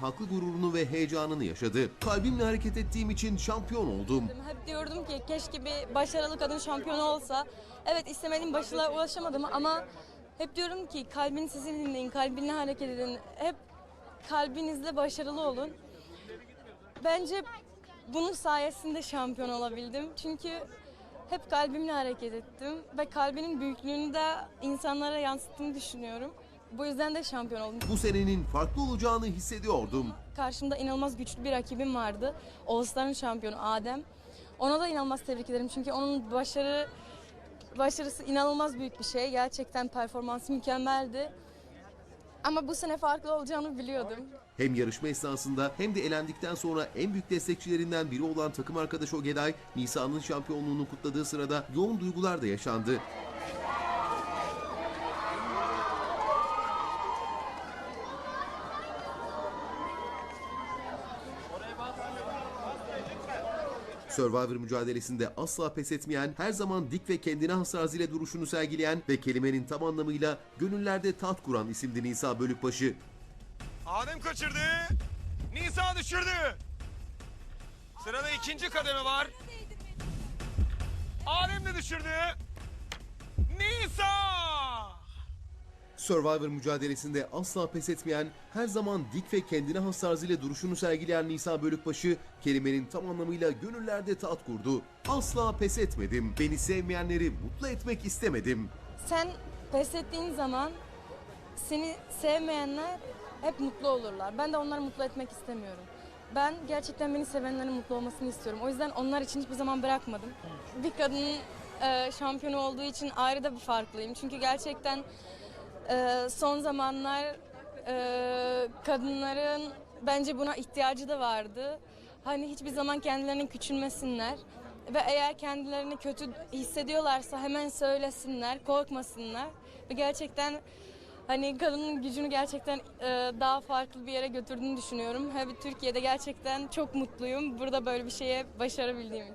Haklı gururunu ve heyecanını yaşadı. Kalbimle hareket ettiğim için şampiyon oldum. Hep diyordum ki keşke bir başarılı kadın şampiyonu olsa. Evet istemediğim başarılara ulaşamadım ama hep diyorum ki kalbini sizin dinleyin, kalbinle hareket edin. Hep kalbinizle başarılı olun. Bence bunun sayesinde şampiyon olabildim. Çünkü hep kalbimle hareket ettim ve kalbinin büyüklüğünü de insanlara yansıttığını düşünüyorum. Bu yüzden de şampiyon oldum. Bu senenin farklı olacağını hissediyordum. Karşımda inanılmaz güçlü bir rakibim vardı. Oğuzların şampiyonu Adem. Ona da inanılmaz tebrik ederim. Çünkü onun başarı başarısı inanılmaz büyük bir şey. Gerçekten performansı mükemmeldi. Ama bu sene farklı olacağını biliyordum. Hem yarışma esnasında hem de elendikten sonra en büyük destekçilerinden biri olan takım arkadaşı Ogeday, Nisa'nın şampiyonluğunu kutladığı sırada yoğun duygular da yaşandı. Survivor mücadelesinde asla pes etmeyen, her zaman dik ve kendine has tarzıyla duruşunu sergileyen ve kelimenin tam anlamıyla gönüllerde taht kuran isimdi Nisa Bölükbaşı. Adem kaçırdı. Nisa düşürdü. Sırada ikinci kademe var. Adem de düşürdü. Nisa! Survivor mücadelesinde asla pes etmeyen, her zaman dik ve kendine has tarzıyla duruşunu sergileyen Nisa Bölükbaşı, kelimenin tam anlamıyla gönüllerde taht kurdu. Asla pes etmedim, beni sevmeyenleri mutlu etmek istemedim. Sen pes ettiğin zaman seni sevmeyenler hep mutlu olurlar. Ben de onları mutlu etmek istemiyorum. Ben gerçekten beni sevenlerin mutlu olmasını istiyorum. O yüzden onlar için hiçbir zaman bırakmadım. Bir kadının e, şampiyonu olduğu için ayrı da bir farklıyım. Çünkü gerçekten e, son zamanlar e, kadınların bence buna ihtiyacı da vardı. Hani hiçbir zaman kendilerinin küçülmesinler. Ve eğer kendilerini kötü hissediyorlarsa hemen söylesinler, korkmasınlar. Ve gerçekten hani kadının gücünü gerçekten e, daha farklı bir yere götürdüğünü düşünüyorum. Ve Türkiye'de gerçekten çok mutluyum burada böyle bir şeye başarabildiğim.